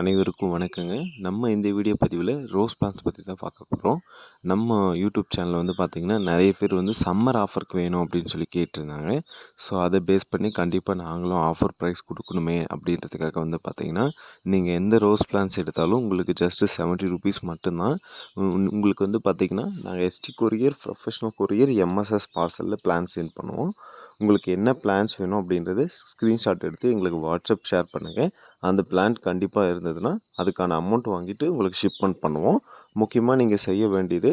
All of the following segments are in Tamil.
அனைவருக்கும் வணக்கங்க. நம்ம இந்த வீடியோ பதிவில் ரோஸ் பிளான்ஸ் பற்றி தான் பார்க்க போகிறோம் நம்ம யூடியூப் சேனலில் வந்து பார்த்திங்கன்னா நிறைய பேர் வந்து சம்மர் ஆஃபருக்கு வேணும் அப்படின்னு சொல்லி கேட்டிருந்தாங்க. ஸோ அதை பேஸ் பண்ணி கண்டிப்பாக நாங்களும் ஆஃபர் ப்ரைஸ் கொடுக்கணுமே அப்படின்றதுக்காக வந்து பார்த்திங்கன்னா நீங்கள் எந்த ரோஸ் பிளான்ஸ் எடுத்தாலும் உங்களுக்கு ஜஸ்ட்டு செவன்ட்டி ருபீஸ் மட்டும்தான். உங்களுக்கு வந்து பார்த்திங்கன்னா நாங்கள் ST courier professional courier MSS பார்சலில் plan send பண்ணுவோம். உங்களுக்கு என்ன பிளான்ஸ் வேணும் அப்படின்றது ஸ்க்ரீன்ஷாட் எடுத்து எங்களுக்கு வாட்ஸ்அப் ஷேர் பண்ணுங்கள் அந்த பிளான் கண்டிப்பாக இருந்ததுன்னா அதுக்கான அமௌண்ட் வாங்கிட்டு உங்களுக்கு ஷிப்மெண்ட் பண்ணுவோம். முக்கியமாக நீங்கள் செய்ய வேண்டியது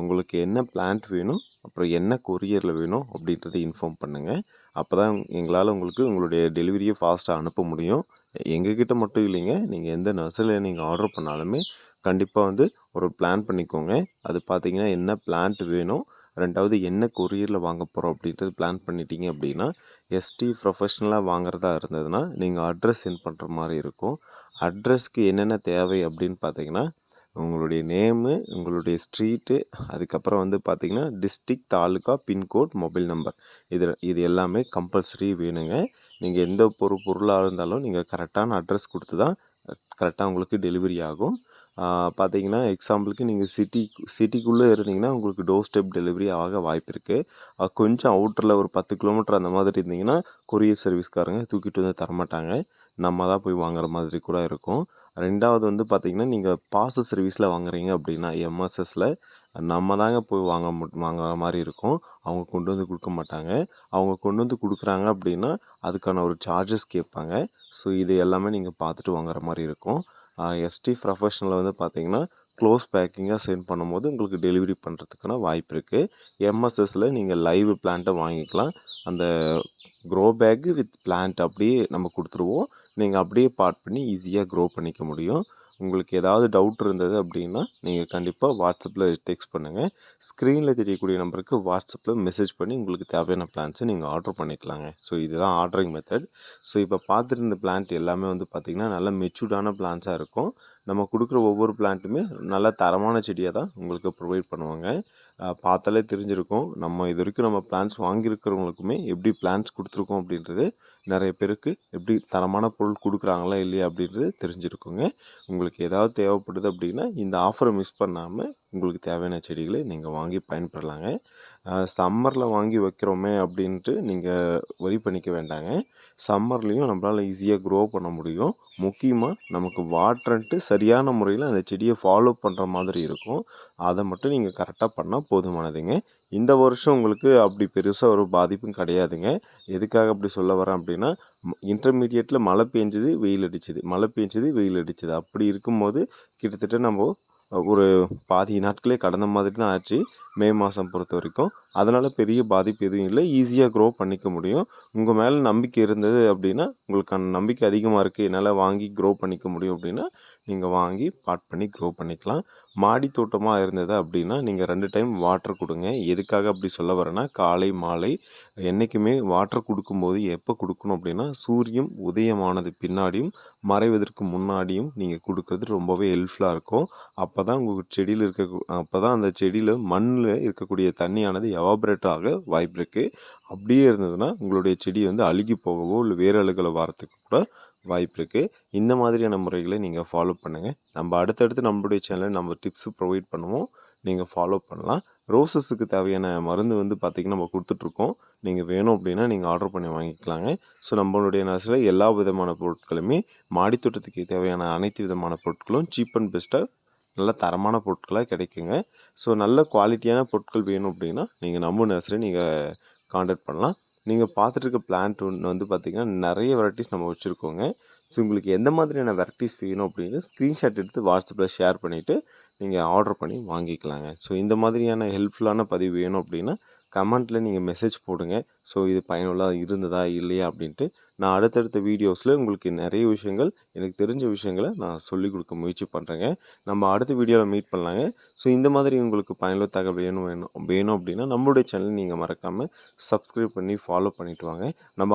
உங்களுக்கு என்ன பிளான்ட் வேணும் அப்புறம் என்ன கொரியரில் வேணும் அப்படின்றத இன்ஃபார்ம் பண்ணுங்கள் அப்போ தான் எங்களால் உங்களுக்கு உங்களுடைய டெலிவரியை ஃபாஸ்ட்டாக அனுப்ப முடியும். எங்ககிட்ட மட்டும் இல்லைங்க நீங்கள் எந்த நர்சரியில் நீங்கள் ஆர்டர் பண்ணாலுமே கண்டிப்பாக வந்து ஒரு பிளான் பண்ணிக்கோங்க. அது பார்த்தீங்கன்னா என்ன பிளான்ட் வேணும் ரெண்டாவது என்ன கொரியரில் வாங்க போகிறோம் அப்படின்றது பிளான் பண்ணிட்டீங்க அப்படின்னா எஸ்டி ப்ரொஃபஷ்னலாக வாங்குறதா இருந்ததுன்னா நீங்கள் அட்ரஸ் சென்ட் பண்ணுற மாதிரி இருக்கும். அட்ரஸ்க்கு என்னென்ன தேவை அப்படின்னு பார்த்தீங்கன்னா உங்களுடைய நேமு உங்களுடைய ஸ்ட்ரீட்டு அதுக்கப்புறம் வந்து பார்த்திங்கன்னா district taluka pincode mobile number இது இது எல்லாமே கம்பல்சரி வேணுங்க. நீங்கள் எந்த பொருள் பொருளாக இருந்தாலும் நீங்கள் கரெக்டான அட்ரஸ் கொடுத்து தான் கரெக்டாக உங்களுக்கு டெலிவரி ஆகும். பார்த்தீங்கன்னா எக்ஸாம்பிளுக்கு நீங்கள் சிட்டி சிட்டிக்குள்ளே இருந்தீங்கன்னா உங்களுக்கு டோர் ஸ்டெப் டெலிவரி ஆக வாய்ப்பு இருக்குது கொஞ்சம் அவுட்டரில் ஒரு பத்து கிலோமீட்டர் அந்த மாதிரி இருந்தீங்கன்னா கொரியர் சர்வீஸ்காரங்க தூக்கிட்டு வந்து தரமாட்டாங்க. நம்ம தான் போய் வாங்குற மாதிரி கூட இருக்கும். ரெண்டாவது வந்து பார்த்திங்கன்னா நீங்கள் பார்சல் சர்வீஸில் வாங்குறீங்க அப்படின்னா எம்எஸ்எஸில் நம்ம தாங்க போய் வாங்க வாங்குற மாதிரி இருக்கும். அவங்க கொண்டு வந்து கொடுக்க மாட்டாங்க. அவங்க கொண்டு வந்து கொடுக்குறாங்க அப்படின்னா அதுக்கான ஒரு சார்ஜஸ் கேட்பாங்க. ஸோ இது எல்லாமே நீங்கள் பார்த்துட்டு வாங்குற மாதிரி இருக்கும். எஸ்டி ப்ரொஃபஷனலில் வந்து பார்த்தீங்கன்னா க்ளோஸ் பேக்கிங்காக சென்ட் பண்ணும்போது உங்களுக்கு டெலிவரி பண்ணுறதுக்கான வாய்ப்பு இருக்குது எம்எஸ்எஸில் நீங்கள் லைவ் பிளான்ட்டை வாங்கிக்கலாம். அந்த க்ரோ பேக்கு வித் பிளான்ட் அப்படியே நம்ம கொடுத்துருவோம். நீங்கள் அப்படியே பார்ட் பண்ணி ஈஸியாக க்ரோ பண்ணிக்க முடியும். உங்களுக்கு ஏதாவது டவுட் இருந்தது அப்படின்னா நீங்கள் கண்டிப்பாக வாட்ஸ்அப்பில் டெக்ஸ்ட் பண்ணுங்கள் ஸ்க்ரீனில் தெரியக்கூடிய நம்பருக்கு வாட்ஸ்அப்பில் மெசேஜ் பண்ணி உங்களுக்கு தேவையான பிளான்ஸை நீங்கள் ஆர்டர் பண்ணிக்கலாங்க. ஸோ இதுதான் ஆர்டரிங் மெத்தட் ஸோ இப்போ பார்த்துருந்த பிளான்ட் எல்லாமே வந்து பார்த்திங்கன்னா நல்ல மெச்சூர்டான பிளான்ஸாக இருக்கும். நம்ம கொடுக்குற ஒவ்வொரு பிளான்ட்டுமே நல்ல தரமான செடியாக தான் உங்களுக்கு ப்ரொவைட் பண்ணுவாங்க. பார்த்தாலே தெரிஞ்சிருக்கும். நம்ம இது வரைக்கும் நம்ம பிளான்ஸ் வாங்கியிருக்கிறவங்களுக்குமே எப்படி பிளான்ஸ் கொடுத்துருக்கோம் அப்படின்றது நிறைய பேருக்கு எப்படி தரமான பொருள் கொடுக்குறாங்களா இல்லையா அப்படின்றது தெரிஞ்சிருக்குங்க. உங்களுக்கு ஏதாவது தேவைப்படுது அப்படின்னா இந்த ஆஃபரை மிஸ் பண்ணாமல் உங்களுக்கு தேவையான செடிகளை நீங்கள் வாங்கி பயன்பெறலாங்க. சம்மரில் வாங்கி வைக்கிறோமே அப்படின்ட்டு நீங்கள் வரி பண்ணிக்க வேண்டாங்க. சம்மர்லேயும் நம்மளால் ஈஸியாக க்ரோ பண்ண முடியும். முக்கியமாக நமக்கு வாட்டர்ன்ட்டு சரியான முறையில் அந்த செடியை ஃபாலோ பண்ணுற மாதிரி இருக்கும். அதை மட்டும் நீங்கள் கரெக்டாக பண்ணால் போதுமானதுங்க. இந்த வருஷம் உங்களுக்கு அப்படி பெருசாக ஒரு பாதிப்பும் கிடையாதுங்க. எதுக்காக அப்படி சொல்ல வரேன் அப்படின்னா இன்டர்மீடியட்டில் மழை பெஞ்சது வெயில் அடிச்சது. மழை பெஞ்சது வெயில் அடிச்சது. அப்படி இருக்கும்போது கிட்டத்தட்ட நம்ம ஒரு பாதி நாட்களே கடந்த மாதிரி தான் ஆச்சு மே மாதம் பொறுத்த வரைக்கும். அதனால் பெரிய பாதிப்பு எதுவும் இல்லை. ஈஸியாக க்ரோ பண்ணிக்க முடியும். உங்கள் மேலே நம்பிக்கை இருந்தது அப்படின்னா உங்களுக்கான நம்பிக்கை அதிகமாக இருக்குது என்னால் வாங்கி க்ரோ பண்ணிக்க முடியும் அப்படின்னா நீங்கள் வாங்கி பாட் பண்ணி க்ரோ பண்ணிக்கலாம். மாடி தோட்டமாக இருந்தது அப்படின்னா நீங்கள் ரெண்டு டைம் வாட்டர் கொடுங்க. எதுக்காக அப்படி சொல்ல வரேன்னா காலை மாலை என்றைக்குமே வாட்டர் கொடுக்கும்போது எப்போ கொடுக்கணும் அப்படின்னா சூரியன் உதயமானது பின்னாடியும் மறைவதற்கு முன்னாடியும் நீங்கள் கொடுக்கறது ரொம்பவே ஹெல்ப்ஃபுல்லாக இருக்கும். அப்போ தான் உங்கள் செடியில் இருக்க அப்போ தான் அந்த செடியில் மண்ணில் இருக்கக்கூடிய தண்ணியானது எவாபரேட் ஆக வாய்ப்பு இருக்குது அப்படியே இருந்ததுன்னா உங்களுடைய செடி வந்து அழுகி போகவோ இல்லை வேறு அழுகலை வரத்துக்கு கூட வாய்ப்பு இருக்குது இந்த மாதிரியான முறைகளை நீங்கள் ஃபாலோ பண்ணுங்கள் நம்ம அடுத்தடுத்து நம்மளுடைய சேனலில் நம்ம டிப்ஸு ப்ரொவைட் பண்ணுவோம். நீங்கள் ஃபாலோ பண்ணலாம். ரோசஸுக்கு தேவையான மருந்து வந்து பார்த்திங்கன்னா நம்ம கொடுத்துட்ருக்கோம். நீங்கள் வேணும் அப்படின்னா நீங்கள் ஆர்டர் பண்ணி வாங்கிக்கலாங்க. ஸோ நம்மளுடைய நர்ஸில் எல்லா விதமான பொருட்களுமே மாடித்தோட்டத்துக்கு தேவையான அனைத்து விதமான பொருட்களும் சீப் அண்ட் பெஸ்ட்டாக நல்ல தரமான பொருட்களாக கிடைக்குங்க. ஸோ நல்ல குவாலிட்டியான பொருட்கள் வேணும் அப்படின்னா நீங்கள் நம்ம நர்சரி நீங்கள் காண்டாக்ட் பண்ணலாம். நீங்கள் பார்த்துட்டு இருக்க பிளான்ட் ஒன்று வந்து பார்த்திங்கன்னா நிறைய வெரைட்டிஸ் நம்ம வச்சுருக்கோங்க. ஸோ உங்களுக்கு எந்த மாதிரியான வெரைட்டிஸ் வேணும் அப்படின்னு ஸ்க்ரீன்ஷாட் எடுத்து வாட்ஸ்அப்பில் ஷேர் பண்ணிவிட்டு நீங்கள் ஆர்டர் பண்ணி வாங்கிக்கலாங்க. ஸோ இந்த மாதிரியான ஹெல்ப்ஃபுல்லான பதிவு வேணும் அப்படின்னா கமெண்ட்டில் நீங்கள் மெசேஜ் போடுங்க. ஸோ இது பயனுள்ளதாக இருந்ததா இல்லையா அப்படின்ட்டு நான் அடுத்தடுத்த வீடியோஸில் உங்களுக்கு நிறைய விஷயங்கள் எனக்கு தெரிஞ்ச விஷயங்களை நான் சொல்லிக் கொடுக்க முயற்சி பண்ணுறேங்க நம்ம அடுத்த வீடியோவில் மீட் பண்ணலாங்க. ஸோ இந்த மாதிரி உங்களுக்கு பயனுள்ள தகவல் வேணும் வேணும் வேணும் அப்படின்னா நம்மளுடைய சேனல் நீங்கள் மறக்காமல் சப்ஸ்கிரைப் பண்ணி ஃபாலோ பண்ணிட்டு வாங்க. நம்ம